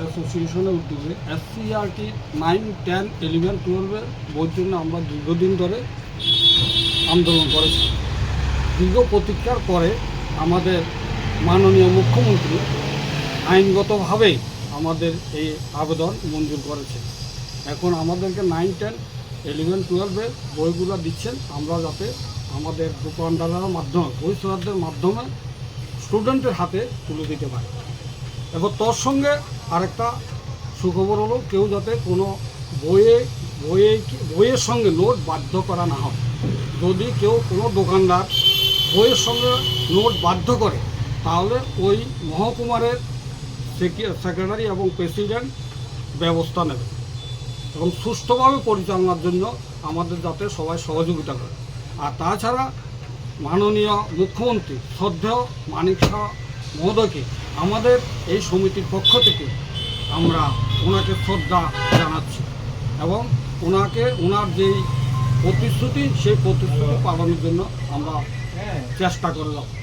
অ্যাসোসিয়েশনের উদ্যোগে SCRT nine ten eleven টুয়েলভের বইয়ের জন্য আমরা দীর্ঘদিন ধরে আন্দোলন করেছি। দীর্ঘ প্রতীক্ষার পরে আমাদের মাননীয় মুখ্যমন্ত্রী আইনগতভাবেই আমাদের এই আবেদন মঞ্জুর করেছে এখন আমাদেরকে নাইন টেন ইলেভেন টুয়েলভের বইগুলো দিচ্ছেন। আমরা যাতে আমাদের দোকানদারের মাধ্যমে সেলারদের মাধ্যমে স্টুডেন্টের হাতে তুলে দিতে পারি। এবার তোর সঙ্গে আরেকটা সুখবর হলো, কেউ যাতে কোনো বইয়ে বইয়ে, বইয়ের সঙ্গে নোট বাধ্য করা না হয়। যদি কেউ কোনো দোকানদার বইয়ের সঙ্গে নোট বাধ্য করে, তাহলে ওই মহকুমারের সেক্রে- সেক্রেটারি এবং প্রেসিডেন্ট ব্যবস্থা নেবে এবং সুষ্ঠুভাবে পরিচালনার জন্য আমাদের যাতে সবাই সহযোগিতা করে। আর তাছাড়া মাননীয় মুখ্যমন্ত্রী শ্রদ্ধেয় মানিক শাহ মহোদয়কে আমাদের এই সমিতির পক্ষ থেকে আমরা ওনাকে শ্রদ্ধা জানাচ্ছি এবং ওনাকে, ওনার যেই প্রতিশ্রুতি, সেই প্রতিশ্রুতি পালনের জন্য আমরা চেষ্টা করে যাব